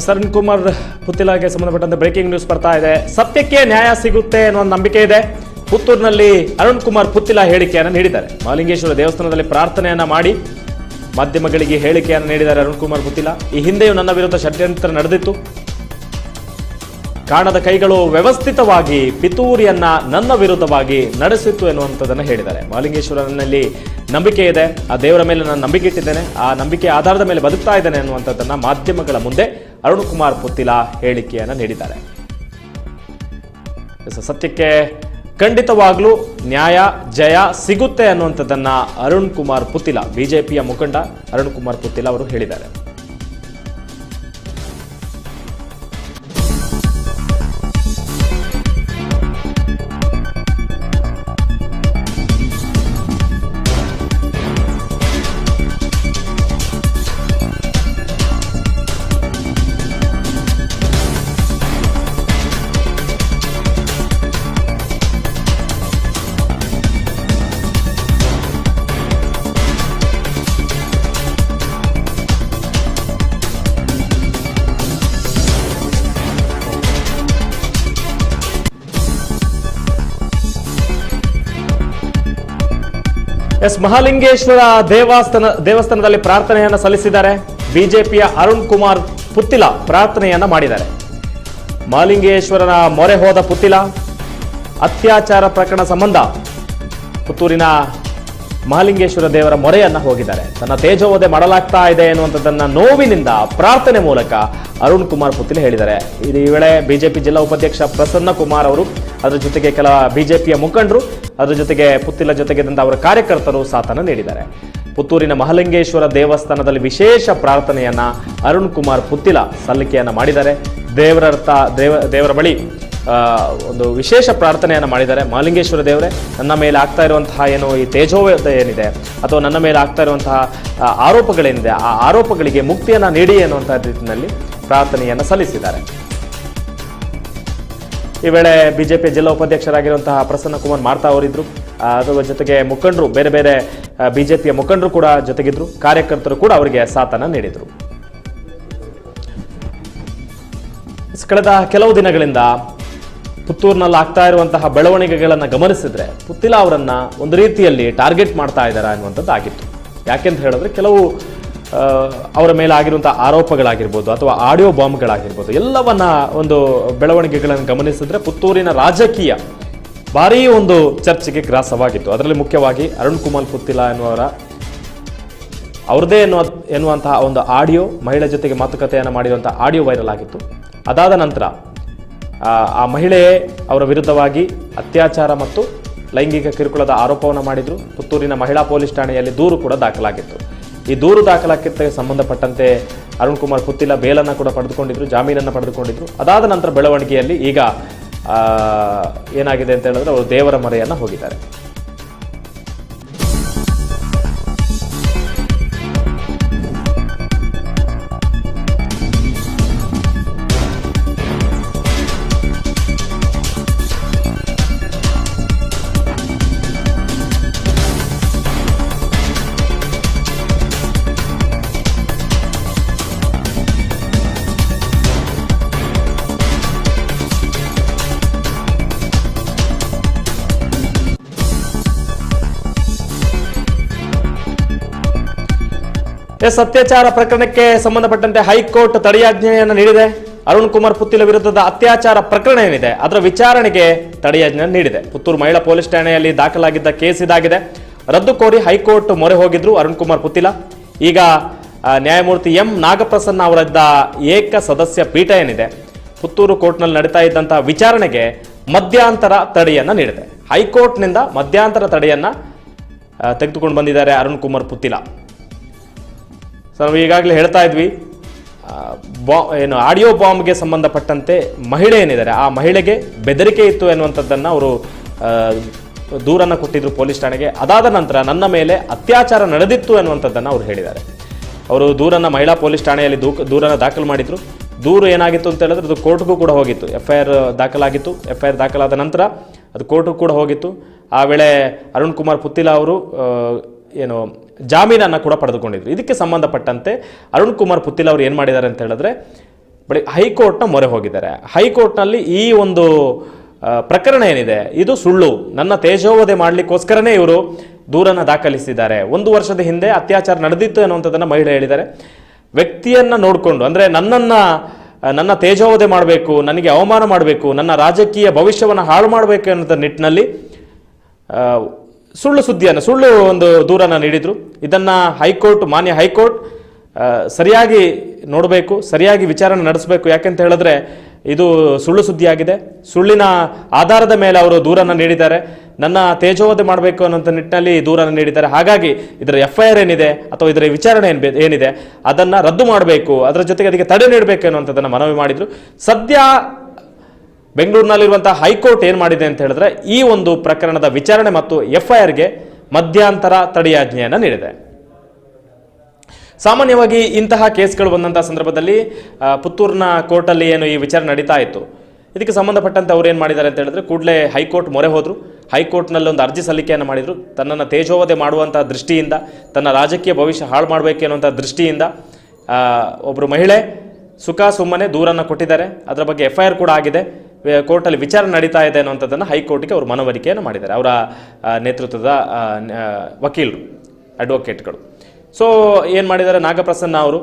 S Kumar ಪುತ್ತಿಲಾಗೆ ಸಂಬಂಧಪಟ್ಟಂತೆ breaking news ಬರ್ತಾ ಇದೆ. ಸತ್ಯಕ್ಕೆ ನ್ಯಾಯ ಸಿಗುತ್ತೆ ಅನ್ನೋ ನಂಬಿಕೆ ಇದೆ. ಪುತ್ತೂರಿನಲ್ಲಿ ಅರುಣ್ ಕುಮಾರ್ ಪುತ್ತಿಲ ಹೇಳಿಕೆಯನ್ನು ನೀಡಿದ್ದಾರೆ. ಮಾಲಿಂಗೇಶ್ವರ ದೇವಸ್ಥಾನದಲ್ಲಿ ಪ್ರಾರ್ಥನೆಯನ್ನ ಮಾಡಿ ಮಾಧ್ಯಮಗಳಿಗೆ ಹೇಳಿಕೆಯನ್ನು ನೀಡಿದ್ದಾರೆ ಅರುಣ್ ಕುಮಾರ್ ಪುತ್ತಿಲ. ಈ ಹಿಂದೆಯೂ ನನ್ನ ವಿರುದ್ಧ ಷಡ್ಯಂತ್ರ ನಡೆದಿತ್ತು. ಕಾಣದ ಕೈಗಳು ವ್ಯವಸ್ಥಿತವಾಗಿ ಪಿತೂರಿಯನ್ನ ನನ್ನ ವಿರುದ್ಧವಾಗಿ ನಡೆಸಿತ್ತು ಎನ್ನುವಂಥದ್ದನ್ನು ಹೇಳಿದ್ದಾರೆ. ಮಹಾಲಿಂಗೇಶ್ವರನಲ್ಲಿ ನಂಬಿಕೆ ಇದೆ. ಆ ದೇವರ ಮೇಲೆ ನಾನು ನಂಬಿಕೆ ಇಟ್ಟಿದ್ದೇನೆ. ಆ ನಂಬಿಕೆ ಆಧಾರದ ಮೇಲೆ ಬದುಕ್ತಾ ಇದ್ದೇನೆ ಎನ್ನುವಂಥದ್ದನ್ನು ಮಾಧ್ಯಮಗಳ ಮುಂದೆ ಅರುಣ್ ಕುಮಾರ್ ಪುತ್ತಿಲ ಹೇಳಿಕೆಯನ್ನು ನೀಡಿದ್ದಾರೆ. ಸತ್ಯಕ್ಕೆ ಖಂಡಿತವಾಗ್ಲೂ ನ್ಯಾಯ, ಜಯ ಸಿಗುತ್ತೆ ಅನ್ನುವಂಥದ್ದನ್ನ ಅರುಣ್ ಕುಮಾರ್ ಪುತ್ತಿಲ, ಬಿಜೆಪಿಯ ಮುಖಂಡ ಅರುಣ್ ಕುಮಾರ್ ಪುತ್ತಿಲ ಅವರು ಹೇಳಿದ್ದಾರೆ. ಎಸ್ ಮಹಾಲಿಂಗೇಶ್ವರ ದೇವಸ್ಥಾನ, ದೇವಸ್ಥಾನದಲ್ಲಿ ಪ್ರಾರ್ಥನೆಯನ್ನ ಸಲ್ಲಿಸಿದ್ದಾರೆ. ಬಿಜೆಪಿಯ ಅರುಣ್ ಕುಮಾರ್ ಪುತ್ತಿಲ ಪ್ರಾರ್ಥನೆಯನ್ನ ಮಾಡಿದ್ದಾರೆ. ಮಹಾಲಿಂಗೇಶ್ವರನ ಮೊರೆ ಹೋದ ಪುತ್ತಿಲ, ಅತ್ಯಾಚಾರ ಪ್ರಕರಣ ಸಂಬಂಧ ಪುತ್ತೂರಿನ ಮಹಾಲಿಂಗೇಶ್ವರ ದೇವರ ಮೊರೆಯನ್ನ ಹೋಗಿದ್ದಾರೆ. ತನ್ನ ತೇಜೋವಧೆ ಮಾಡಲಾಗ್ತಾ ಇದೆ ಎನ್ನುವಂಥದ್ದನ್ನ ನೋವಿನಿಂದ ಪ್ರಾರ್ಥನೆ ಮೂಲಕ ಅರುಣ್ ಕುಮಾರ್ ಪುತ್ತಿಲ್ ಹೇಳಿದ್ದಾರೆ. ಈ ವೇಳೆ ಬಿಜೆಪಿ ಜಿಲ್ಲಾ ಉಪಾಧ್ಯಕ್ಷ ಪ್ರಸನ್ನ ಕುಮಾರ್ ಅವರು, ಅದರ ಜೊತೆಗೆ ಕೆಲ ಬಿಜೆಪಿಯ ಮುಖಂಡರು, ಅದರ ಜೊತೆಗೆ ಪುತ್ತಿಲ ಜೊತೆಗೆ ತಂದ ಅವರ ಕಾರ್ಯಕರ್ತರು ಸಾಥನ ನೀಡಿದ್ದಾರೆ. ಪುತ್ತೂರಿನ ಮಹಾಲಿಂಗೇಶ್ವರ ದೇವಸ್ಥಾನದಲ್ಲಿ ವಿಶೇಷ ಪ್ರಾರ್ಥನೆಯನ್ನ ಅರುಣ್ ಕುಮಾರ್ ಪುತ್ತಿಲ ಸಲ್ಲಿಕೆಯನ್ನ ಮಾಡಿದ್ದಾರೆ. ದೇವರರ್ಥ, ದೇವ, ದೇವರ ಬಳಿ ಒಂದು ವಿಶೇಷ ಪ್ರಾರ್ಥನೆಯನ್ನು ಮಾಡಿದ್ದಾರೆ. ಮಾಲಿಂಗೇಶ್ವರ ದೇವರೇ ನನ್ನ ಮೇಲೆ ಆಗ್ತಾ ಇರುವಂತಹ ಏನು ಈ ತೇಜೋವಧೆ ಏನಿದೆ ಅಥವಾ ನನ್ನ ಮೇಲೆ ಆಗ್ತಾ ಇರುವಂತಹ ಆರೋಪಗಳೇನಿದೆ ಆ ಆರೋಪಗಳಿಗೆ ಮುಕ್ತಿಯನ್ನು ನೀಡಿ ಅನ್ನುವಂಥ ರೀತಿಯಲ್ಲಿ ಪ್ರಾರ್ಥನೆಯನ್ನು ಸಲ್ಲಿಸಿದ್ದಾರೆ. ಈ ವೇಳೆ ಬಿಜೆಪಿ ಜಿಲ್ಲಾ ಉಪಾಧ್ಯಕ್ಷರಾಗಿರುವಂತಹ ಪ್ರಸನ್ನ ಕುಮಾರ್ ಮಾರ್ತಾ ಅವರಿದ್ರು. ಆ, ಅದರ ಜೊತೆಗೆ ಮುಖಂಡರು ಬೇರೆ ಬೇರೆ ಬಿಜೆಪಿಯ ಮುಖಂಡರು ಕೂಡ ಜೊತೆಗಿದ್ರು. ಕಾರ್ಯಕರ್ತರು ಕೂಡ ಅವರಿಗೆ ಸಾಥನ ನೀಡಿದರು. ಕಳೆದ ಕೆಲವು ದಿನಗಳಿಂದ ಪುತ್ತೂರಿನಲ್ಲಿ ಆಗ್ತಾ ಇರುವಂತಹ ಬೆಳವಣಿಗೆಗಳನ್ನು ಗಮನಿಸಿದ್ರೆ ಪುತ್ತಿಲ ಅವರನ್ನು ಒಂದು ರೀತಿಯಲ್ಲಿ ಟಾರ್ಗೆಟ್ ಮಾಡ್ತಾ ಇದ್ದಾರೆ ಅನ್ನುವಂಥದ್ದು ಆಗಿತ್ತು. ಯಾಕೆಂತ ಹೇಳಿದ್ರೆ ಕೆಲವು ಅವರ ಮೇಲೆ ಆಗಿರುವಂಥ ಆರೋಪಗಳಾಗಿರ್ಬೋದು ಅಥವಾ ಆಡಿಯೋ ಬಾಂಬ್ಗಳಾಗಿರ್ಬೋದು ಎಲ್ಲವನ್ನ ಒಂದು ಬೆಳವಣಿಗೆಗಳನ್ನು ಗಮನಿಸಿದ್ರೆ ಪುತ್ತೂರಿನ ರಾಜಕೀಯ ಭಾರೀ ಒಂದು ಚರ್ಚೆಗೆ ಗ್ರಾಸವಾಗಿತ್ತು. ಅದರಲ್ಲಿ ಮುಖ್ಯವಾಗಿ ಅರುಣ್ ಕುಮಾರ್ ಪುತ್ತಿಲ ಎನ್ನುವರ ಅವ್ರದ್ದೇ ಎನ್ನುವ, ಎನ್ನುವಂತಹ ಒಂದು ಆಡಿಯೋ ಮಹಿಳೆ ಜೊತೆಗೆ ಮಾತುಕತೆಯನ್ನು ಮಾಡಿರುವಂಥ ಆಡಿಯೋ ವೈರಲ್ ಆಗಿತ್ತು. ಅದಾದ ನಂತರ ಆ, ಮಹಿಳೆಯೇ ಮಹಿಳೆ ಅವರ ವಿರುದ್ಧವಾಗಿ ಅತ್ಯಾಚಾರ ಮತ್ತು ಲೈಂಗಿಕ ಕಿರುಕುಳದ ಆರೋಪವನ್ನು ಮಾಡಿದ್ರು. ಪುತ್ತೂರಿನ ಮಹಿಳಾ ಪೊಲೀಸ್ ಠಾಣೆಯಲ್ಲಿ ದೂರು ಕೂಡ ದಾಖಲಾಗಿತ್ತು. ಈ ದೂರು ದಾಖಲಾಗಿದ್ದಕ್ಕೆ ಸಂಬಂಧಪಟ್ಟಂತೆ ಅರುಣ್ ಕುಮಾರ್ ಪುತ್ತಿಲ ಬೇಲನ್ನು ಕೂಡ ಪಡೆದುಕೊಂಡಿದ್ರು ಜಾಮೀನನ್ನು ಪಡೆದುಕೊಂಡಿದ್ರು. ಅದಾದ ನಂತರ ಬೆಳವಣಿಗೆಯಲ್ಲಿ ಈಗ ಏನಾಗಿದೆ ಅಂತ ಹೇಳಿದ್ರೆ ಅವರು ದೇವರ ಮರೆಯನ್ನು ಹೋಗಿದ್ದಾರೆ. ಎಸ್ ಅತ್ಯಾಚಾರ ಪ್ರಕರಣಕ್ಕೆ ಸಂಬಂಧಪಟ್ಟಂತೆ ಹೈಕೋರ್ಟ್ ತಡೆಯಾಜ್ಞೆಯನ್ನು ನೀಡಿದೆ. ಅರುಣ್ ಕುಮಾರ್ ಪುತ್ತಿಲ ವಿರುದ್ಧದ ಅತ್ಯಾಚಾರ ಪ್ರಕರಣ ಏನಿದೆ, ಅದರ ವಿಚಾರಣೆಗೆ ತಡೆಯಾಜ್ಞೆ ನೀಡಿದೆ. ಪುತ್ತೂರು ಮಹಿಳಾ ಪೊಲೀಸ್ ಠಾಣೆಯಲ್ಲಿ ದಾಖಲಾಗಿದ್ದ ಕೇಸ್ ಇದಾಗಿದೆ. ರದ್ದು ಕೋರಿ ಹೈಕೋರ್ಟ್ ಮೊರೆ ಹೋಗಿದ್ರು ಅರುಣ್ ಕುಮಾರ್ ಪುತ್ತಿಲ. ಈಗ ನ್ಯಾಯಮೂರ್ತಿ ಎಂ. ನಾಗಪ್ರಸನ್ನ ಅವರದ್ದ ಏಕ ಸದಸ್ಯ ಪೀಠ ಏನಿದೆ, ಪುತ್ತೂರು ಕೋರ್ಟ್ನಲ್ಲಿ ನಡೀತಾ ಇದ್ದಂತಹ ವಿಚಾರಣೆಗೆ ಮಧ್ಯಂತರ ತಡೆಯನ್ನು ನೀಡಿದೆ. ಹೈಕೋರ್ಟ್ನಿಂದ ಮಧ್ಯಂತರ ತಡೆಯನ್ನ ತೆಗೆದುಕೊಂಡು ಬಂದಿದ್ದಾರೆ ಅರುಣ್ ಕುಮಾರ್ ಪುತ್ತಿಲ. ಸೊ ನಾವು ಈಗಾಗಲೇ ಹೇಳ್ತಾ ಇದ್ವಿ ಬಾ, ಏನು, ಆಡಿಯೋ ಬಾಂಬ್ಗೆ ಸಂಬಂಧಪಟ್ಟಂತೆ ಮಹಿಳೆ ಏನಿದ್ದಾರೆ, ಆ ಮಹಿಳೆಗೆ ಬೆದರಿಕೆ ಇತ್ತು ಎನ್ನುವಂಥದ್ದನ್ನು ಅವರು ದೂರನ್ನು ಕೊಟ್ಟಿದ್ರು ಪೊಲೀಸ್ ಠಾಣೆಗೆ. ಅದಾದ ನಂತರ ನನ್ನ ಮೇಲೆ ಅತ್ಯಾಚಾರ ನಡೆದಿತ್ತು ಎನ್ನುವಂಥದ್ದನ್ನು ಅವರು ಹೇಳಿದ್ದಾರೆ. ಅವರು ದೂರನ್ನು ಮಹಿಳಾ ಪೊಲೀಸ್ ಠಾಣೆಯಲ್ಲಿ ದೂ ದೂರನ್ನು ದಾಖಲು ಮಾಡಿದರು. ದೂರು ಏನಾಗಿತ್ತು ಅಂತ ಹೇಳಿದ್ರೆ ಅದು ಕೋರ್ಟ್ಗೂ ಕೂಡ ಹೋಗಿತ್ತು. ಎಫ್ ಐ ಆರ್ ದಾಖಲಾಗಿತ್ತು. ಎಫ್ ಐ ಆರ್ ದಾಖಲಾದ ನಂತರ ಅದು ಕೋರ್ಟ್ಗೂ ಕೂಡ ಹೋಗಿತ್ತು. ಆ ವೇಳೆ ಅರುಣ್ ಕುಮಾರ್ ಪುತ್ತಿಲ ಅವರು ಏನು ಜಾಮೀನನ್ನು ಕೂಡ ಪಡೆದುಕೊಂಡಿದ್ರು. ಇದಕ್ಕೆ ಸಂಬಂಧಪಟ್ಟಂತೆ ಅರುಣ್ ಕುಮಾರ್ ಪುತ್ತಿಲ್ ಅವರು ಏನು ಮಾಡಿದ್ದಾರೆ ಅಂತ ಹೇಳಿದ್ರೆ ಬಳಿ ಹೈಕೋರ್ಟ್ನ ಮೊರೆ ಹೋಗಿದ್ದಾರೆ. ಹೈಕೋರ್ಟ್ನಲ್ಲಿ ಈ ಒಂದು ಪ್ರಕರಣ ಏನಿದೆ, ಇದು ಸುಳ್ಳು. ನನ್ನ ತೇಜೋವಧೆ ಮಾಡಲಿಕ್ಕೋಸ್ಕರನೇ ಇವರು ದೂರನ್ನು ದಾಖಲಿಸಿದ್ದಾರೆ. ಒಂದು ವರ್ಷದ ಹಿಂದೆ ಅತ್ಯಾಚಾರ ನಡೆದಿತ್ತು ಅನ್ನುವಂಥದ್ದನ್ನು ಮಹಿಳೆ ಹೇಳಿದ್ದಾರೆ. ವ್ಯಕ್ತಿಯನ್ನು ನೋಡಿಕೊಂಡು, ಅಂದರೆ ನನ್ನನ್ನು, ನನ್ನ ತೇಜೋವಧೆ ಮಾಡಬೇಕು, ನನಗೆ ಅವಮಾನ ಮಾಡಬೇಕು, ನನ್ನ ರಾಜಕೀಯ ಭವಿಷ್ಯವನ್ನು ಹಾಳು ಮಾಡಬೇಕು ಅನ್ನೋದ ನಿಟ್ಟಿನಲ್ಲಿ ಸುಳ್ಳು ಸುದ್ದಿಯನ್ನು, ಸುಳ್ಳು ಒಂದು ದೂರನ್ನು ನೀಡಿದರು. ಇದನ್ನು ಹೈಕೋರ್ಟ್, ಮಾನ್ಯ ಹೈಕೋರ್ಟ್ ಸರಿಯಾಗಿ ನೋಡಬೇಕು, ಸರಿಯಾಗಿ ವಿಚಾರಣೆ ನಡೆಸಬೇಕು. ಯಾಕೆಂತ ಹೇಳಿದ್ರೆ, ಇದು ಸುಳ್ಳು ಸುದ್ದಿಯಾಗಿದೆ ಸುಳ್ಳಿನ ಆಧಾರದ ಮೇಲೆ ಅವರು ದೂರನ್ನು ನೀಡಿದ್ದಾರೆ. ನನ್ನ ತೇಜೋವಧೆ ಮಾಡಬೇಕು ಅನ್ನೋಂಥ ನಿಟ್ಟಿನಲ್ಲಿ ದೂರನ್ನು ನೀಡಿದ್ದಾರೆ. ಹಾಗಾಗಿ ಇದರ ಎಫ್ ಐ ಆರ್ ಏನಿದೆ, ಅಥವಾ ಇದರ ವಿಚಾರಣೆ ಏನು ಏನಿದೆ, ಅದನ್ನು ರದ್ದು ಮಾಡಬೇಕು. ಅದರ ಜೊತೆಗೆ ಅದಕ್ಕೆ ತಡೆ ನೀಡಬೇಕು ಅನ್ನುವಂಥದ್ದನ್ನು ಮನವಿ ಮಾಡಿದರು. ಸದ್ಯ ಬೆಂಗಳೂರಿನಲ್ಲಿರುವಂತಹ ಹೈಕೋರ್ಟ್ ಏನು ಮಾಡಿದೆ ಅಂತ ಹೇಳಿದ್ರೆ ಈ ಒಂದು ಪ್ರಕರಣದ ವಿಚಾರಣೆ ಮತ್ತು ಎಫ್ಐಆರ್ಗೆ ಮಧ್ಯಂತರ ತಡೆಯಾಜ್ಞೆಯನ್ನು ನೀಡಿದೆ. ಸಾಮಾನ್ಯವಾಗಿ ಇಂತಹ ಕೇಸ್ಗಳು ಬಂದಂತಹ ಸಂದರ್ಭದಲ್ಲಿ ಪುತ್ತೂರಿನ ಕೋರ್ಟಲ್ಲಿ ಏನು ಈ ವಿಚಾರಣೆ ನಡೀತಾ ಇತ್ತು. ಇದಕ್ಕೆ ಸಂಬಂಧಪಟ್ಟಂತೆ ಅವ್ರು ಏನು ಮಾಡಿದ್ದಾರೆ ಅಂತ ಹೇಳಿದ್ರೆ ಕೂಡಲೇ ಹೈಕೋರ್ಟ್ ಮೊರೆ ಹೋದರು. ಹೈಕೋರ್ಟ್ನಲ್ಲಿ ಒಂದು ಅರ್ಜಿ ಸಲ್ಲಿಕೆಯನ್ನು ಮಾಡಿದರು. ತನ್ನನ್ನು ತೇಜೋವಧೆ ಮಾಡುವಂಥ ದೃಷ್ಟಿಯಿಂದ, ತನ್ನ ರಾಜಕೀಯ ಭವಿಷ್ಯ ಹಾಳು ಮಾಡಬೇಕು ಅನ್ನುವಂಥ ದೃಷ್ಟಿಯಿಂದ ಒಬ್ಬರು ಮಹಿಳೆ ಸುಖ ಸುಮ್ಮನೆ ದೂರನ್ನು ಕೊಟ್ಟಿದ್ದಾರೆ. ಅದರ ಬಗ್ಗೆ ಎಫ್ ಕೂಡ ಆಗಿದೆ. ಕೋರ್ಟಲ್ಲಿ ವಿಚಾರಣೆ ನಡೀತಾ ಇದೆ ಅನ್ನುವಂಥದ್ದನ್ನು ಹೈಕೋರ್ಟ್ಗೆ ಅವರು ಮನವರಿಕೆಯನ್ನು ಮಾಡಿದ್ದಾರೆ. ಅವರ ನೇತೃತ್ವದ ವಕೀಲರು ಅಡ್ವೊಕೇಟ್ಗಳು ಸೊ ಏನು ಮಾಡಿದ್ದಾರೆ? ನಾಗಪ್ರಸನ್ನ ಅವರು,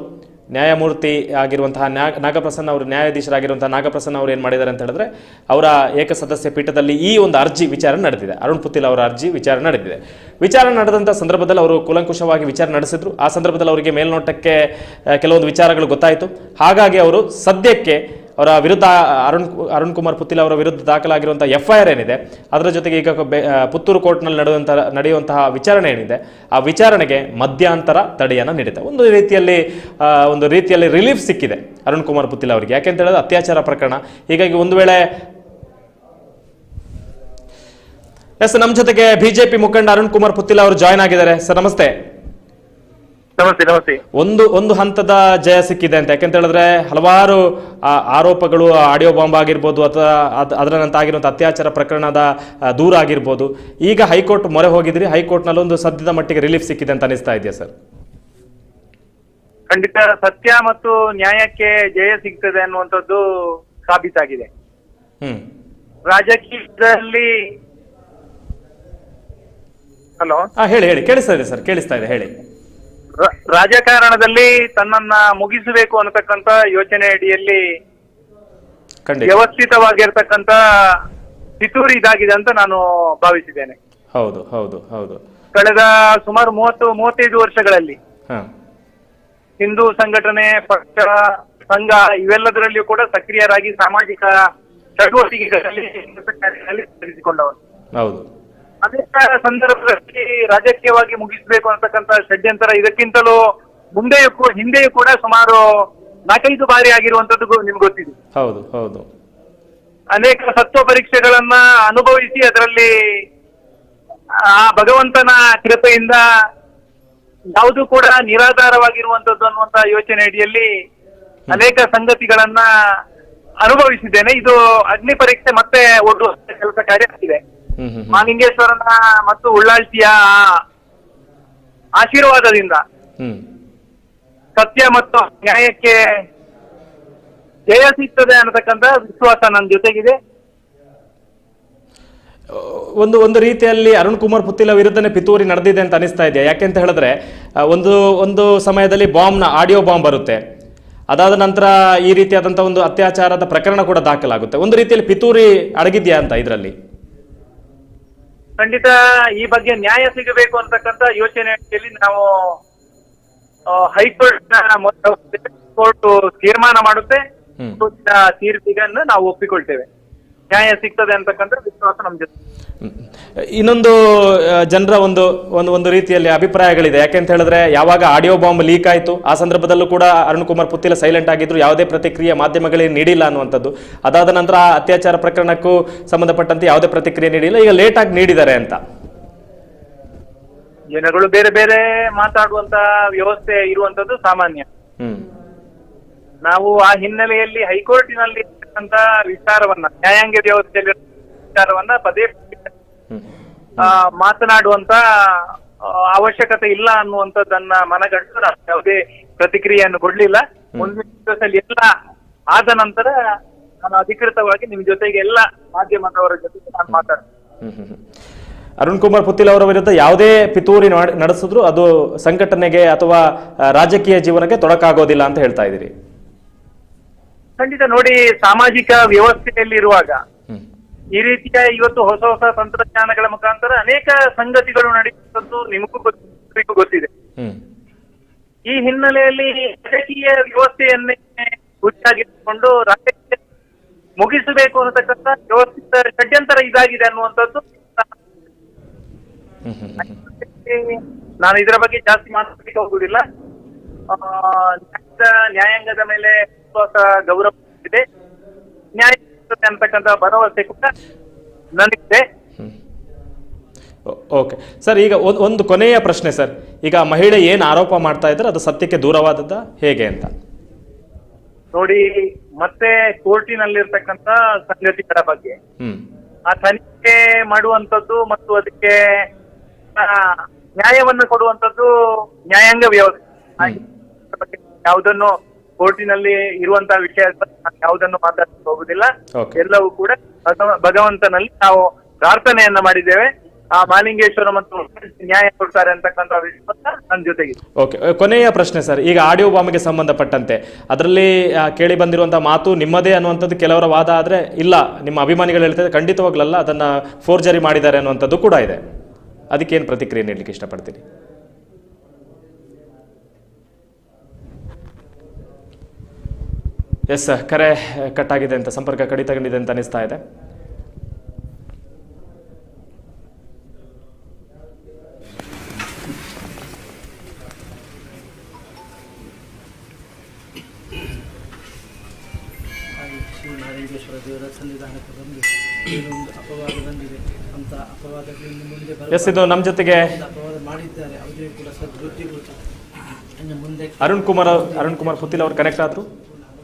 ನ್ಯಾಯಮೂರ್ತಿ ಆಗಿರುವಂತಹ ನ್ಯಾ, ನಾಗಪ್ರಸನ್ನ ಅವರು, ನ್ಯಾಯಾಧೀಶರಾಗಿರುವಂತಹ ನಾಗಪ್ರಸನ್ನ ಅವರು ಏನು ಮಾಡಿದ್ದಾರೆ ಅಂತ ಹೇಳಿದ್ರೆ, ಅವರ ಏಕಸದಸ್ಯ ಪೀಠದಲ್ಲಿ ಈ ಒಂದು ಅರ್ಜಿ ವಿಚಾರಣೆ ನಡೆದಿದೆ. ಅರುಣ್ ಪುತಿಲ್ ಅವರ ಅರ್ಜಿ ವಿಚಾರಣೆ ನಡೆದಿದೆ. ವಿಚಾರಣೆ ನಡೆದಂಥ ಸಂದರ್ಭದಲ್ಲಿ ಅವರು ಕೂಲಂಕುಷವಾಗಿ ವಿಚಾರಣೆ ನಡೆಸಿದ್ರು. ಆ ಸಂದರ್ಭದಲ್ಲಿ ಅವರಿಗೆ ಮೇಲ್ನೋಟಕ್ಕೆ ಕೆಲವೊಂದು ವಿಚಾರಗಳು ಗೊತ್ತಾಯಿತು. ಹಾಗಾಗಿ ಅವರು ಸದ್ಯಕ್ಕೆ ಅವರ ವಿರುದ್ಧ ಅರುಣ್ ಅರುಣ್ ಕುಮಾರ್ ಪುತ್ತಿಲ್ ಅವರ ವಿರುದ್ಧ ದಾಖಲಾಗಿರುವಂಥ ಎಫ್ ಐ ಆರ್ ಏನಿದೆ, ಅದರ ಜೊತೆಗೆ ಈಗ ಪುತ್ತೂರು ಕೋರ್ಟ್ನಲ್ಲಿ ನಡೆಯುವಂಥ ನಡೆಯುವಂತಹ ವಿಚಾರಣೆ ಏನಿದೆ, ಆ ವಿಚಾರಣೆಗೆ ಮಧ್ಯಂತರ ತಡೆಯನ್ನು ನೀಡಿದೆ. ಒಂದು ರೀತಿಯಲ್ಲಿ ಒಂದು ರೀತಿಯಲ್ಲಿ ರಿಲೀಫ್ ಸಿಕ್ಕಿದೆ ಅರುಣ್ ಕುಮಾರ್ ಪುತ್ತಿಲ್ ಅವರಿಗೆ. ಯಾಕೆಂತ ಹೇಳಿದ್ರೆ ಅತ್ಯಾಚಾರ ಪ್ರಕರಣ. ಹೀಗಾಗಿ ಒಂದು ವೇಳೆ, ಎಸ್ ನಮ್ಮ ಜೊತೆಗೆ ಬಿಜೆಪಿ ಮುಖಂಡ ಅರುಣ್ ಕುಮಾರ್ ಪುತ್ತಿಲ್ ಅವರು ಜಾಯ್ನ್ ಆಗಿದ್ದಾರೆ. ಸರ್, ನಮಸ್ತೆ. ನಮಸ್ತೆ ನಮಸ್ತೆ. ಒಂದು ಒಂದು ಹಂತದ ಜಯ ಸಿಕ್ಕಿದೆ ಅಂತ. ಯಾಕಂತ ಹೇಳಿದ್ರೆ ಹಲವಾರು ಆರೋಪಗಳು ಆಡಿಯೋ ಬಾಂಬ್ ಆಗಿರ್ಬೋದು ಅಥವಾ ಅದ್- ಅದರ ನಂತರ ಆಗಿರುವಂಥ ಅತ್ಯಾಚಾರ ಪ್ರಕರಣದ ದೂರ ಆಗಿರ್ಬೋದು. ಈಗ ಹೈಕೋರ್ಟ್ ಮೊರೆ ಹೋಗಿದ್ರಿ ಹೈಕೋರ್ಟ್ನಲ್ಲಿ ಒಂದು ಸದ್ಯದ ಮಟ್ಟಿಗೆ ರಿಲೀಫ್ ಸಿಕ್ಕಿದೆ ಅಂತ ಅನಿಸ್ತಾ ಇದೆಯಾ ಸರ್? ಖಂಡಿತ ಸತ್ಯ ಮತ್ತು ನ್ಯಾಯಕ್ಕೆ ಜಯ ಸಿಗ್ತದೆ ಅನ್ನುವಂಥದ್ದು ಸಾಬೀತಾಗಿದೆ. ಹ್ಮ್. ರಾಜಕೀಯದಲ್ಲಿ ಹಲೋ? ಹೇಳಿ ಹೇಳಿ. ಕೇಳಿಸ್ತಾ ಇದೆ ಸರ್. ಕೇಳಿಸ್ತಾ ಇದೆ ಹೇಳಿ. ರಾಜಕಾರಣದಲ್ಲಿ ತನ್ನನ್ನ ಮುಗಿಸಬೇಕು ಅನ್ನತಕ್ಕಂತ ಯೋಚನೆ ಅಡಿಯಲ್ಲಿ ವ್ಯವಸ್ಥಿತವಾಗಿರ್ತಕ್ಕಂತ ಪಿತೂರಿ ಇದಾಗಿದೆ ಅಂತ ನಾನು ಭಾವಿಸಿದ್ದೇನೆ. ಹೌದು ಹೌದು ಹೌದು. ಕಳೆದ ಸುಮಾರು ಮೂವತ್ತು ಮೂವತ್ತೈದು ವರ್ಷಗಳಲ್ಲಿ ಹಿಂದೂ ಸಂಘಟನೆ ಪಕ್ಷ ಸಂಘ ಇವೆಲ್ಲದರಲ್ಲಿಯೂ ಕೂಡ ಸಕ್ರಿಯರಾಗಿ ಸಾಮಾಜಿಕ ಚಟುವಟಿಕೆಗಳಲ್ಲಿ ಹೌದು. ಅನೇಕ ಸಂದರ್ಭದಲ್ಲಿ ರಾಜಕೀಯವಾಗಿ ಮುಗಿಸಬೇಕು ಅಂತಕ್ಕಂಥ ಷಡ್ಯಂತರ ಇದಕ್ಕಿಂತಲೂ ಮುಂದೆಯೂ ಕೂಡ ಹಿಂದೆಯೂ ಕೂಡ ಸುಮಾರು ನಾಲ್ಕೈದು ಬಾರಿ ಆಗಿರುವಂತದ್ದು ನಿಮ್ಗೆ ಗೊತ್ತಿದೆ. ಹೌದು ಹೌದು. ಅನೇಕ ಸತ್ವ ಪರೀಕ್ಷೆಗಳನ್ನ ಅನುಭವಿಸಿ ಅದರಲ್ಲಿ ಆ ಭಗವಂತನ ಕೃಪೆಯಿಂದ ಯಾವುದು ಕೂಡ ನಿರಾಧಾರವಾಗಿರುವಂತದ್ದು ಅನ್ನುವಂತ ಯೋಚನೆ ಅಡಿಯಲ್ಲಿ ಅನೇಕ ಸಂಗತಿಗಳನ್ನ ಅನುಭವಿಸಿದ್ದೇನೆ. ಇದು ಅಗ್ನಿ ಪರೀಕ್ಷೆ ಮತ್ತೆ ಒಡ್ಡುವ ಕೆಲಸ ಕಾರ್ಯ ಆಗಿದೆ. ಮಾಲಿಂಗೇಶ್ವರನ ಮತ್ತು ಉಳ್ಳಾಳ್ತಿಯ ಆಶೀರ್ವಾದದಿಂದ ಹ್ಮ್. ಸತ್ಯ ಮತ್ತು ನ್ಯಾಯಕ್ಕೆ ಜಯ ಸಿಗ್ತದೆ ಅನ್ನತಕ್ಕಂತ ವಿಶ್ವಾಸ ನನ್ನ ಜೊತೆಗಿದೆ. ಒಂದು ಒಂದು ರೀತಿಯಲ್ಲಿ ಅರುಣ್ ಕುಮಾರ್ ಪುತ್ತಿಲ ವಿರುದ್ಧನೇ ಪಿತೂರಿ ನಡೆದಿದೆ ಅಂತ ಅನಿಸ್ತಾ ಇದೆಯಾ? ಯಾಕೆಂತ ಹೇಳಿದ್ರೆ ಒಂದು ಒಂದು ಸಮಯದಲ್ಲಿ ಬಾಂಬ್ನ ಆಡಿಯೋ ಬಾಂಬ್ ಬರುತ್ತೆ. ಅದಾದ ನಂತರ ಈ ರೀತಿಯಾದಂತಹ ಒಂದು ಅತ್ಯಾಚಾರದ ಪ್ರಕರಣ ಕೂಡ ದಾಖಲಾಗುತ್ತೆ. ಒಂದು ರೀತಿಯಲ್ಲಿ ಪಿತೂರಿ ಅಡಗಿದ್ಯಾ ಅಂತ ಇದರಲ್ಲಿ? ಖಂಡಿತ ಈ ಬಗ್ಗೆ ನ್ಯಾಯ ಸಿಗಬೇಕು ಅಂತಕ್ಕಂಥ ಯೋಚನೆಯಲ್ಲಿ ನಾವು ಹೈಕೋರ್ಟ್ ಕೋರ್ಟ್ ತೀರ್ಮಾನ ಮಾಡುತ್ತೆ. ತೀರ್ಪಿಗನ್ನು ನಾವು ಒಪ್ಪಿಕೊಳ್ತೇವೆ. ನ್ಯಾಯ ಸಿಗ್ತದೆ ಅಂತಕ್ಕಂಥ ವಿಶ್ವಾಸ ನಮ್ ಜೊತೆ. ಇನ್ನೊಂದು ಜನರ ಒಂದು ಒಂದು ಒಂದು ರೀತಿಯಲ್ಲಿ ಅಭಿಪ್ರಾಯಗಳಿದೆ. ಯಾಕೆಂತ ಹೇಳಿದ್ರೆ ಯಾವಾಗ ಆಡಿಯೋ ಬಾಂಬ್ ಲೀಕ್ ಆಯಿತು ಆ ಸಂದರ್ಭದಲ್ಲೂ ಕೂಡ ಅರುಣ್ ಕುಮಾರ್ ಪುತ್ತಿಲ ಸೈಲೆಂಟ್ ಆಗಿದ್ರು ಯಾವುದೇ ಪ್ರತಿಕ್ರಿಯೆ ಮಾಧ್ಯಮಗಳಿಗೆ ನೀಡಿಲ್ಲ ಅನ್ನುವಂಥದ್ದು. ಅದಾದ ನಂತರ ಆ ಅತ್ಯಾಚಾರ ಪ್ರಕರಣಕ್ಕೂ ಸಂಬಂಧಪಟ್ಟಂತೆ ಯಾವುದೇ ಪ್ರತಿಕ್ರಿಯೆ ನೀಡಿಲ್ಲ. ಈಗ ಲೇಟ್ ಆಗಿ ನೀಡಿದ್ದಾರೆ ಅಂತ. ಜನಗಳು ಬೇರೆ ಬೇರೆ ಮಾತಾಡುವಂತ ವ್ಯವಸ್ಥೆ ಇರುವಂತದ್ದು ಸಾಮಾನ್ಯ. ಹ್ಮ್. ನಾವು ಆ ಹಿನ್ನೆಲೆಯಲ್ಲಿ ಹೈಕೋರ್ಟಿನಲ್ಲಿ ಇರ್ತಕ್ಕಂಥ ವಿಚಾರವನ್ನ ನ್ಯಾಯಾಂಗ ವ್ಯವಸ್ಥೆಯಲ್ಲಿ ವಿಚಾರವನ್ನ ಪದೇ ಪದೇ ಆ, ಮಾತನಾಡುವಂತ ಅವಶ್ಯಕತೆ ಇಲ್ಲ ಅನ್ನುವಂಥದ್ದನ್ನ ಮನಗಂಡು ನಾವು ಯಾವುದೇ ಪ್ರತಿಕ್ರಿಯೆಯನ್ನು ಕೊಡ್ಲಿಲ್ಲ. ಮುಂದಿನ ದಿವಸದಲ್ಲಿ ಎಲ್ಲ ಆದ ನಂತರ ನಾನು ಅಧಿಕೃತವಾಗಿ ನಿಮ್ ಜೊತೆಗೆ ಎಲ್ಲ ಮಾಧ್ಯಮದವರ ಜೊತೆಗೆ ನಾನು ಮಾತಾಡ್ತೀನಿ. ಅರುಣ್ ಕುಮಾರ್ ಪುತ್ತಿಲ್ ಅವರ ವಿರುದ್ಧ ಯಾವುದೇ ಪಿತೂರಿ ನಡೆಸಿದ್ರು ಅದು ಸಂಘಟನೆಗೆ ಅಥವಾ ರಾಜಕೀಯ ಜೀವನಕ್ಕೆ ತೊಡಕಾಗೋದಿಲ್ಲ ಅಂತ ಹೇಳ್ತಾ ಇದ್ದೀರಿ. ಖಂಡಿತ ನೋಡಿ ಸಾಮಾಜಿಕ ವ್ಯವಸ್ಥೆಯಲ್ಲಿ ಇರುವಾಗ ಈ ರೀತಿಯ ಇವತ್ತು ಹೊಸ ಹೊಸ ತಂತ್ರಜ್ಞಾನಗಳ ಮುಖಾಂತರ ಅನೇಕ ಸಂಗತಿಗಳು ನಡೆಯುವಂಥದ್ದು ನಿಮಗೂ ಗೊತ್ತಿಗೂ ಗೊತ್ತಿದೆ. ಈ ಹಿನ್ನೆಲೆಯಲ್ಲಿ ರಾಜಕೀಯ ವ್ಯವಸ್ಥೆಯನ್ನೇ ಹುಚ್ಚಾಗಿಟ್ಟುಕೊಂಡು ರಾಜಕೀಯ ಮುಗಿಸಬೇಕು ಅನ್ನತಕ್ಕಂಥ ವ್ಯವಸ್ಥಿತ ಷಡ್ಯಂತರ ಇದಾಗಿದೆ ಅನ್ನುವಂಥದ್ದು. ನಾನು ಇದರ ಬಗ್ಗೆ ಜಾಸ್ತಿ ಮಾತಾಡಲಿಕ್ಕೆ ಹೋಗುದಿಲ್ಲ ಆ, ನ್ಯಾಯಾಂಗದ ಮೇಲೆ ವಿಶ್ವಾಸ ಗೌರವ ಇದೆ. ನ್ಯಾಯ ಅಂತಕ್ಕಂತ ಭರವಸೆ ಕೂಡ ನನಗಿದೆ ಓಕೆ. ಸರ್ ಈಗ ಒಂದು ಕೊನೆಯ ಪ್ರಶ್ನೆ ಸರ್. ಈಗ ಮಹಿಳೆ ಏನು ಆರೋಪ ಮಾಡ್ತಾ ಇದ್ರೆ ಅದು ಸತ್ಯಕ್ಕೆ ದೂರವಾದದ್ದ ಹೇಗೆ ಅಂತ. ನೋಡಿ ಮತ್ತೆ ಕೋರ್ಟಿನಲ್ಲಿರ್ತಕ್ಕಂತ ಸಂಗತಿಗಳ ಬಗ್ಗೆ. ಆ ತನಿಖೆ ಮಾಡುವಂತದ್ದು ಮತ್ತು ಅದಕ್ಕೆ ನ್ಯಾಯವನ್ನು ಕೊಡುವಂತದ್ದು ನ್ಯಾಯಾಂಗ ವ್ಯವಸ್ಥೆ. ಯಾವುದನ್ನು ಕೋರ್ಟಿನಲ್ಲಿ ಇರುವಂತಹ ವಿಷಯ ಯಾವುದನ್ನು ಮಾತಾಡಲಿಕ್ಕೆ ಹೋಗುದಿಲ್ಲ. ಎಲ್ಲವೂ ಕೂಡ ಭಗವ- ಭಗವಂತನಲ್ಲಿ ನಾವು ಪ್ರಾರ್ಥನೆಯನ್ನ ಮಾಡಿದ್ದೇವೆ. ಆ ಮಾಲಿಂಗೇಶ್ವರ ಮತ್ತು ನ್ಯಾಯ ಕೊಡ್ತಾರೆ ಅಂತಕ್ಕಂಥ ನನ್ನ ಜೊತೆಗಿದೆ. ಓಕೆ ಕೊನೆಯ ಪ್ರಶ್ನೆ ಸರ್ ಈಗ ಆಡಿಯೋ ಬಾಂಬ್ಗೆ ಸಂಬಂಧಪಟ್ಟಂತೆ. ಅದರಲ್ಲಿ ಕೇಳಿ ಬಂದಿರುವಂತಹ ಮಾತು ನಿಮ್ಮದೇ ಅನ್ನುವಂಥದ್ದು ಕೆಲವರ ವಾದ ಆದ್ರೆ ಇಲ್ಲ. ನಿಮ್ಮ ಅಭಿಮಾನಿಗಳು ಹೇಳ್ತಾರೆ ಖಂಡಿತವಾಗ್ಲಲ್ಲ ಅದನ್ನ ಫೋರ್ಜರಿ ಮಾಡಿದ್ದಾರೆ ಅನ್ನುವಂಥದ್ದು ಕೂಡ ಇದೆ. ಅದಕ್ಕೇನು ಪ್ರತಿಕ್ರಿಯೆ ನೀಡಲಿಕ್ಕೆ ಇಷ್ಟಪಡ್ತೀನಿ ಎಸ್ ಕರೆ ಕಟ್ ಆಗಿದೆ ಅಂತ, ಸಂಪರ್ಕ ಕಡಿತಗೊಂಡಿದೆ ಅಂತ ಅನಿಸ್ತಾ ಇದೆ. ಎಸ್, ಇದು ನಮ್ಮ ಜೊತೆಗೆ ಅರುಣ್ ಕುಮಾರ್ ಅರುಣ್ ಕುಮಾರ್ ಪುತ್ತಿಲ್ ಅವರು ಕನೆಕ್ಟ್ ಆದರು.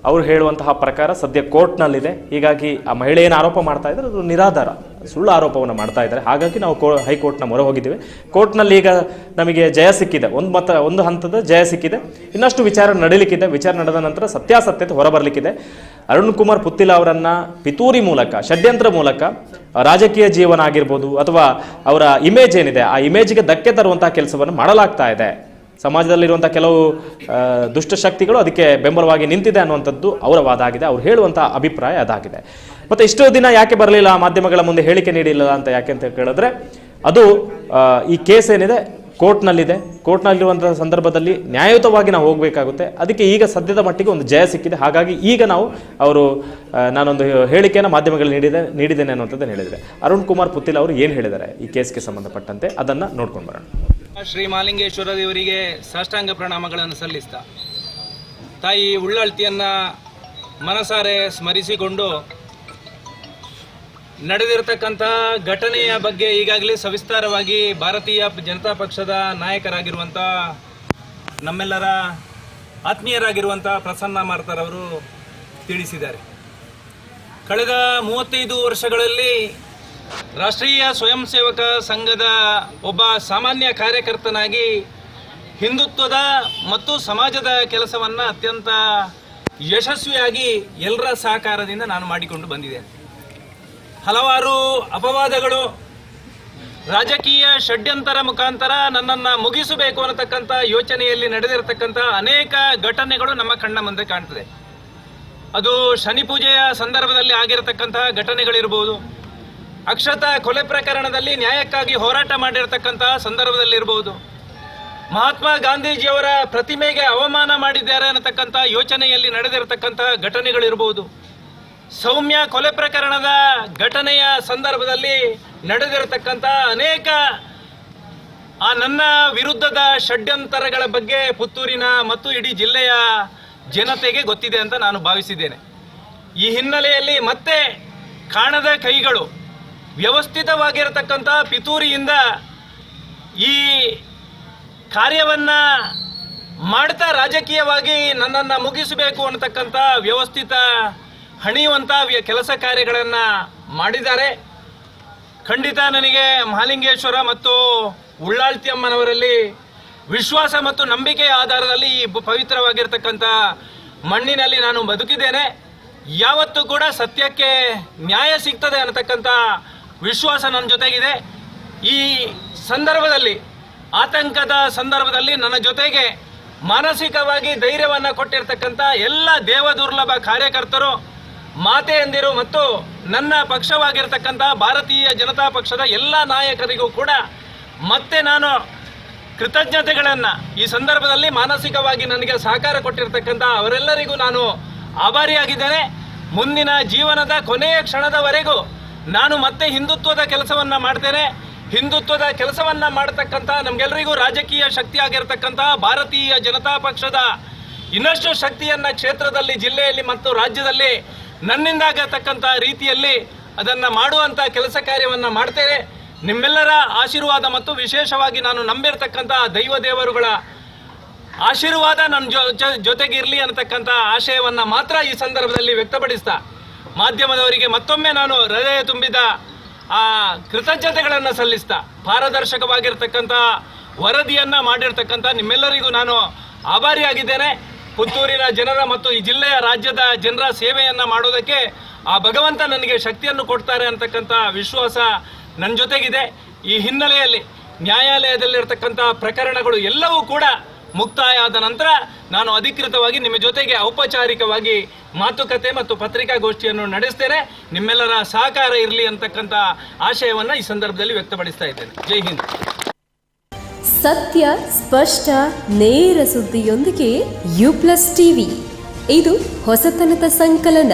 ಅವ್ರು ಹೇಳುವಂತಹ ಪ್ರಕಾರ ಸದ್ಯ ಕೋರ್ಟ್ನಲ್ಲಿದೆ. ಹೀಗಾಗಿ ಆ ಮಹಿಳೆ ಏನು ಆರೋಪ ಮಾಡ್ತಾ ಇದ್ದಾರೆ, ಅದು ನಿರಾಧಾರ. ಸುಳ್ಳು ಆರೋಪವನ್ನು ಮಾಡ್ತಾ ಇದ್ದಾರೆ. ಹಾಗಾಗಿ ನಾವು ಕೋ ಹೈಕೋರ್ಟ್ನ ಮೊರೆ ಹೋಗಿದ್ದೀವಿ. ಕೋರ್ಟ್ನಲ್ಲಿ ಈಗ ನಮಗೆ ಜಯ ಸಿಕ್ಕಿದೆ. ಒಂದು ಮತ, ಒಂದು ಹಂತದ ಜಯ ಸಿಕ್ಕಿದೆ. ಇನ್ನಷ್ಟು ವಿಚಾರ ನಡೀಲಿಕ್ಕಿದೆ. ವಿಚಾರ ನಡೆದ ನಂತರ ಸತ್ಯಾಸತ್ಯತೆ ಹೊರಬರಲಿಕ್ಕಿದೆ. ಅರುಣ್ ಕುಮಾರ್ ಪುತ್ತಿಲ ಅವರನ್ನು ಪಿತೂರಿ ಮೂಲಕ, ಷಡ್ಯಂತ್ರ ಮೂಲಕ ರಾಜಕೀಯ ಜೀವನ ಆಗಿರ್ಬೋದು ಅಥವಾ ಅವರ ಇಮೇಜ್ ಏನಿದೆ, ಆ ಇಮೇಜ್ಗೆ ಧಕ್ಕೆ ತರುವಂತಹ ಕೆಲಸವನ್ನು ಮಾಡಲಾಗ್ತಾ ಇದೆ. ಸಮಾಜದಲ್ಲಿರುವಂಥ ಕೆಲವು ದುಷ್ಟಶಕ್ತಿಗಳು ಅದಕ್ಕೆ ಬೆಂಬಲವಾಗಿ ನಿಂತಿದೆ ಅನ್ನುವಂಥದ್ದು ಅವರ ವಾದ ಆಗಿದೆ ಅವ್ರು ಹೇಳುವಂಥ ಅಭಿಪ್ರಾಯ ಅದಾಗಿದೆ. ಮತ್ತು ಇಷ್ಟು ದಿನ ಯಾಕೆ ಬರಲಿಲ್ಲ? ಮಾಧ್ಯಮಗಳ ಮುಂದೆ ಹೇಳಿಕೆ ನೀಡಿಲ್ಲ ಅಂತ ಯಾಕೆ ಅಂತ ಕೇಳಿದ್ರೆ, ಅದು ಈ ಕೇಸ್ ಏನಿದೆ, ಕೋರ್ಟ್ನಲ್ಲಿದೆ. ಕೋರ್ಟ್ನಲ್ಲಿರುವಂಥ ಸಂದರ್ಭದಲ್ಲಿ ನ್ಯಾಯಯುತವಾಗಿ ನಾವು ಹೋಗಬೇಕಾಗುತ್ತೆ. ಅದಕ್ಕೆ ಈಗ ಸದ್ಯದ ಮಟ್ಟಿಗೆ ಒಂದು ಜಯ ಸಿಕ್ಕಿದೆ. ಹಾಗಾಗಿ ಈಗ ನಾವು ಅವರು ನಾನೊಂದು ಹೇಳಿಕೆಯನ್ನು ಮಾಧ್ಯಮಗಳು ನೀಡಿದೆ, ನೀಡಿದ್ದೇನೆ ಅನ್ನುವಂಥದ್ದನ್ನು ಹೇಳಿದರೆ ಅರುಣ್ ಕುಮಾರ್ ಪುತ್ತಿಲ್ ಅವರು ಏನು ಹೇಳಿದ್ದಾರೆ ಈ ಕೇಸ್ಗೆ ಸಂಬಂಧಪಟ್ಟಂತೆ? ಅದನ್ನು ನೋಡ್ಕೊಂಡು ಬರೋಣ. ಶ್ರೀ ಮಾಲಿಂಗೇಶ್ವರ ದೇವರಿಗೆ ಸಾಷ್ಟಾಂಗ ಪ್ರಣಾಮಗಳನ್ನು ಸಲ್ಲಿಸ್ತಾ. ತಾಯಿ ಉಳ್ಳಳ್ತಿಯನ್ನು ಮನಸಾರೆ ಸ್ಮರಿಸಿಕೊಂಡು ನಡೆದಿರತಕ್ಕಂಥ ಘಟನೆಯ ಬಗ್ಗೆ ಈಗಾಗಲೇ ಸವಿಸ್ತಾರವಾಗಿ ಭಾರತೀಯ ಜನತಾ ಪಕ್ಷದ ನಾಯಕರಾಗಿರುವಂಥ ನಮ್ಮೆಲ್ಲರ ಆತ್ಮೀಯರಾಗಿರುವಂಥ ಪ್ರಸನ್ನ ಮಾರ್ತರವರು ತಿಳಿಸಿದ್ದಾರೆ. ಕಳೆದ ಮೂವತ್ತೈದು ವರ್ಷಗಳಲ್ಲಿ ರಾಷ್ಟ್ರೀಯ ಸ್ವಯಂ ಸೇವಕ ಸಂಘದ ಒಬ್ಬ ಸಾಮಾನ್ಯ ಕಾರ್ಯಕರ್ತನಾಗಿ ಹಿಂದುತ್ವದ ಮತ್ತು ಸಮಾಜದ ಕೆಲಸವನ್ನು ಅತ್ಯಂತ ಯಶಸ್ವಿಯಾಗಿ ಎಲ್ಲರ ಸಹಕಾರದಿಂದ ನಾನು ಮಾಡಿಕೊಂಡು ಬಂದಿದ್ದೇನೆ. ಹಲವಾರು ಅಪವಾದಗಳು, ರಾಜಕೀಯ ಷಡ್ಯಂತರ ಮುಖಾಂತರ ನನ್ನನ್ನು ಮುಗಿಸಬೇಕು ಅನ್ನತಕ್ಕಂಥ ಯೋಚನೆಯಲ್ಲಿ ನಡೆದಿರತಕ್ಕಂಥ ಅನೇಕ ಘಟನೆಗಳು ನಮ್ಮ ಕಣ್ಣ ಮುಂದೆ ಕಾಣ್ತದೆ. ಅದು ಶನಿ ಪೂಜೆಯ ಸಂದರ್ಭದಲ್ಲಿ ಆಗಿರತಕ್ಕಂತಹ ಘಟನೆಗಳಿರ್ಬೋದು ಅಕ್ಷತ ಕೊಲೆ ಪ್ರಕರಣದಲ್ಲಿ ನ್ಯಾಯಕ್ಕಾಗಿ ಹೋರಾಟ ಮಾಡಿರತಕ್ಕಂತಹ ಸಂದರ್ಭದಲ್ಲಿರ್ಬೋದು. ಮಹಾತ್ಮ ಗಾಂಧೀಜಿಯವರ ಪ್ರತಿಮೆಗೆ ಅವಮಾನ ಮಾಡಿದ್ದಾರೆ ಅನ್ನತಕ್ಕಂಥ ಯೋಚನೆಯಲ್ಲಿ ನಡೆದಿರತಕ್ಕಂತಹ ಘಟನೆಗಳಿರ್ಬೋದು. ಸೌಮ್ಯ ಕೊಲೆ ಪ್ರಕರಣದ ಘಟನೆಯ ಸಂದರ್ಭದಲ್ಲಿ ನಡೆದಿರತಕ್ಕಂಥ ಅನೇಕ ಆ ನನ್ನ ವಿರುದ್ಧದ ಷಡ್ಯಂತರಗಳ ಬಗ್ಗೆ ಪುತ್ತೂರಿನ ಮತ್ತು ಇಡೀ ಜಿಲ್ಲೆಯ ಜನತೆಗೆ ಗೊತ್ತಿದೆ ಅಂತ ನಾನು ಭಾವಿಸಿದ್ದೇನೆ. ಈ ಹಿನ್ನೆಲೆಯಲ್ಲಿ ಮತ್ತೆ ಕಾಣದ ಕೈಗಳು ವ್ಯವಸ್ಥಿತವಾಗಿರತಕ್ಕಂಥ ಪಿತೂರಿಯಿಂದ ಈ ಕಾರ್ಯವನ್ನ ಮಾಡ್ತಾ ರಾಜಕೀಯವಾಗಿ ನನ್ನನ್ನು ಮುಗಿಸಬೇಕು ಅನ್ನತಕ್ಕಂಥ ವ್ಯವಸ್ಥಿತ, ಹಣಿಯುವಂಥ ಕೆಲಸ ಕಾರ್ಯಗಳನ್ನು ಮಾಡಿದ್ದಾರೆ. ಖಂಡಿತ ನನಗೆ ಮಹಾಲಿಂಗೇಶ್ವರ ಮತ್ತು ಉಳ್ಳಾಳ್ತಿ ಅಮ್ಮನವರಲ್ಲಿ ವಿಶ್ವಾಸ ಮತ್ತು ನಂಬಿಕೆಯ ಆಧಾರದಲ್ಲಿ ಈ ಪವಿತ್ರವಾಗಿರ್ತಕ್ಕಂಥ ಮಣ್ಣಿನಲ್ಲಿ ನಾನು ಬದುಕಿದ್ದೇನೆ. ಯಾವತ್ತೂ ಕೂಡ ಸತ್ಯಕ್ಕೆ ನ್ಯಾಯ ಸಿಗ್ತದೆ ಅನ್ನತಕ್ಕಂಥ ವಿಶ್ವಾಸ ನನ್ನ ಜೊತೆಗಿದೆ. ಈ ಸಂದರ್ಭದಲ್ಲಿ, ಆತಂಕದ ಸಂದರ್ಭದಲ್ಲಿ ನನ್ನ ಜೊತೆಗೆ ಮಾನಸಿಕವಾಗಿ ಧೈರ್ಯವನ್ನು ಕೊಟ್ಟಿರ್ತಕ್ಕಂಥ ಎಲ್ಲ ದೇವದುರ್ಲಭ ಕಾರ್ಯಕರ್ತರು ಮಾತೆಯಂದಿರು ಮತ್ತು ನನ್ನ ಪಕ್ಷವಾಗಿರ್ತಕ್ಕಂಥ ಭಾರತೀಯ ಜನತಾ ಪಕ್ಷದ ಎಲ್ಲ ನಾಯಕರಿಗೂ ಕೂಡ ಮತ್ತೆ ನಾನು ಕೃತಜ್ಞತೆಗಳನ್ನು ಈ ಸಂದರ್ಭದಲ್ಲಿ ಮಾನಸಿಕವಾಗಿ ನನಗೆ ಸಹಕಾರ ಕೊಟ್ಟಿರ್ತಕ್ಕಂಥ ಅವರೆಲ್ಲರಿಗೂ ನಾನು ಆಭಾರಿಯಾಗಿದ್ದೇನೆ. ಮುಂದಿನ ಜೀವನದ ಕೊನೆಯ ಕ್ಷಣದವರೆಗೂ ನಾನು ಮತ್ತೆ ಹಿಂದುತ್ವದ ಕೆಲಸವನ್ನ ಮಾಡ್ತೇನೆ. ಹಿಂದುತ್ವದ ಕೆಲಸವನ್ನ ಮಾಡತಕ್ಕಂಥ ನಮ್ಗೆಲ್ಲರಿಗೂ ರಾಜಕೀಯ ಶಕ್ತಿ ಆಗಿರ್ತಕ್ಕಂಥ ಭಾರತೀಯ ಜನತಾ ಪಕ್ಷದ ಇನ್ನಷ್ಟು ಶಕ್ತಿಯನ್ನ ಕ್ಷೇತ್ರದಲ್ಲಿ, ಜಿಲ್ಲೆಯಲ್ಲಿ ಮತ್ತು ರಾಜ್ಯದಲ್ಲಿ ನನ್ನಿಂದಾಗತಕ್ಕಂತ ರೀತಿಯಲ್ಲಿ ಅದನ್ನ ಮಾಡುವಂತ ಕೆಲಸ ಕಾರ್ಯವನ್ನ ಮಾಡ್ತೇನೆ. ನಿಮ್ಮೆಲ್ಲರ ಆಶೀರ್ವಾದ ಮತ್ತು ವಿಶೇಷವಾಗಿ ನಾನು ನಂಬಿರ್ತಕ್ಕಂಥ ದೈವ ದೇವರುಗಳ ಆಶೀರ್ವಾದ ನನ್ನ ಜೊತೆಗಿರ್ಲಿ ಅನ್ನತಕ್ಕಂಥ ಆಶಯವನ್ನ ಮಾತ್ರ ಈ ಸಂದರ್ಭದಲ್ಲಿ ವ್ಯಕ್ತಪಡಿಸ್ತಾ ಮಾಧ್ಯಮದವರಿಗೆ ಮತ್ತೊಮ್ಮೆ ನಾನು ಹೃದಯ ತುಂಬಿದ ಆ ಕೃತಜ್ಞತೆಗಳನ್ನು ಸಲ್ಲಿಸ್ತಾ ಪಾರದರ್ಶಕವಾಗಿರ್ತಕ್ಕಂಥ ವರದಿಯನ್ನು ಮಾಡಿರ್ತಕ್ಕಂಥ ನಿಮ್ಮೆಲ್ಲರಿಗೂ ನಾನು ಆಭಾರಿಯಾಗಿದ್ದೇನೆ. ಪುತ್ತೂರಿನ ಜನರ ಮತ್ತು ಈ ಜಿಲ್ಲೆಯ ರಾಜ್ಯದ ಜನರ ಸೇವೆಯನ್ನು ಮಾಡೋದಕ್ಕೆ ಆ ಭಗವಂತ ನನಗೆ ಶಕ್ತಿಯನ್ನು ಕೊಡ್ತಾರೆ ಅಂತಕ್ಕಂಥ ವಿಶ್ವಾಸ ನನ್ನ ಜೊತೆಗಿದೆ. ಈ ಹಿನ್ನೆಲೆಯಲ್ಲಿ ನ್ಯಾಯಾಲಯದಲ್ಲಿರ್ತಕ್ಕಂಥ ಪ್ರಕರಣಗಳು ಎಲ್ಲವೂ ಕೂಡ ಮುಕ್ತಾಯ ಆದ ನಂತರ ನಾನು ಅಧಿಕೃತವಾಗಿ ನಿಮ್ಮ ಜೊತೆಗೆ ಔಪಚಾರಿಕವಾಗಿ ಮಾತುಕತೆ ಮತ್ತು ಪತ್ರಿಕಾಗೋಷ್ಠಿಯನ್ನು ನಡೆಸ್ತೇನೆ. ನಿಮ್ಮೆಲ್ಲರ ಸಹಕಾರ ಇರಲಿ ಅಂತಕ್ಕಂಥ ಆಶಯವನ್ನು ಈ ಸಂದರ್ಭದಲ್ಲಿ ವ್ಯಕ್ತಪಡಿಸ್ತಾ ಇದ್ದೇನೆ. ಜೈ ಹಿಂದ್. ಸತ್ಯ, ಸ್ಪಷ್ಟ, ನೇರ ಸುದ್ದಿಯೊಂದಿಗೆ ಯು ಪ್ಲಸ್ ಟಿವಿ. ಇದು ಹೊಸತನದ ಸಂಕಲನ.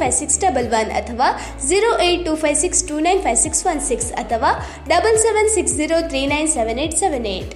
five six double one ಅಥವಾ zero eight two five six two nine five six one six ಅಥವಾ double seven six zero three nine seven eight seven eight